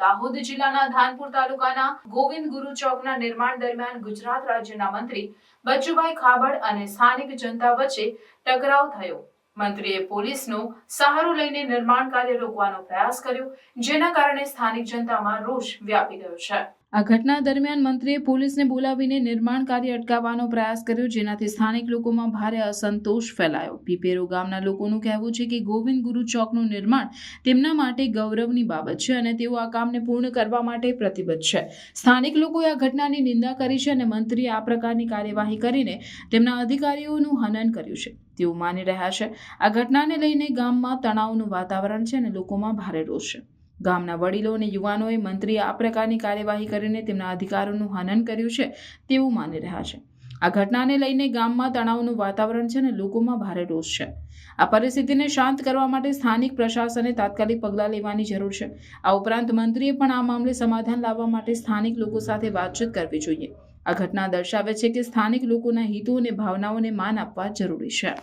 દાહોદ જિલ્લાના ધાનપુર તાલુકાના ગોવિંદ ગુરુ ચોકના નિર્માણ દરમિયાન ગુજરાત રાજ્યના મંત્રી બચુભાઈ ખાબડ અને સ્થાનિક જનતા વચ્ચે ટકરાવ થયો. મંત્રીએ પોલીસનો સહારો લઈને નિર્માણ કાર્ય રોકવાનો પ્રયાસ કર્યો, જેના કારણે સ્થાનિક જનતામાં રોષ વ્યાપી ગયો છે. આ ઘટના દરમિયાન મંત્રીએ પોલીસને બોલાવીને નિર્માણ કાર્ય અટકાવવાનો પ્રયાસ કર્યો, જેનાથી સ્થાનિક લોકોમાં ભારે અસંતોષ ફેલાયો. પીપેરો ગામના લોકોનું કહેવું છે કે ગોવિંદ ગુરુ ચોકનું નિર્માણ તેમના માટે ગૌરવની બાબત છે અને તેઓ આ કામને પૂર્ણ કરવા માટે પ્રતિબદ્ધ છે. સ્થાનિક લોકોએ આ ઘટનાની નિંદા કરી છે અને મંત્રીએ આ પ્રકારની કાર્યવાહી કરીને તેમના અધિકારીઓનું હનન કર્યું છે. તેવું માની રહ્યા છે, આ ઘટનાને લઈને ગામમાં તણાવનું વાતાવરણ છે અને લોકોમાં ભારે રોષ છે. ગામના વડીલો અને યુવાનોએ મંત્રીએ આ પ્રકારની કાર્યવાહી કરીને તેમના અધિકારોનું હનન કર્યું છે તેવું માની રહ્યા છે. આ ઘટનાને લઈને ગામમાં તણાવનું વાતાવરણ છે અને લોકોમાં ભારે રોષ છે. આ પરિસ્થિતિને શાંત કરવા માટે સ્થાનિક પ્રશાસને તાત્કાલિક પગલાં લેવાની જરૂર છે. આ ઉપરાંત મંત્રીએ પણ આ મામલે સમાધાન લાવવા માટે સ્થાનિક લોકો સાથે વાતચીત કરવી જોઈએ. આ ઘટના દર્શાવે છે કે સ્થાનિક લોકોના હિતો અને ભાવનાઓને માન આપવા જરૂરી છે.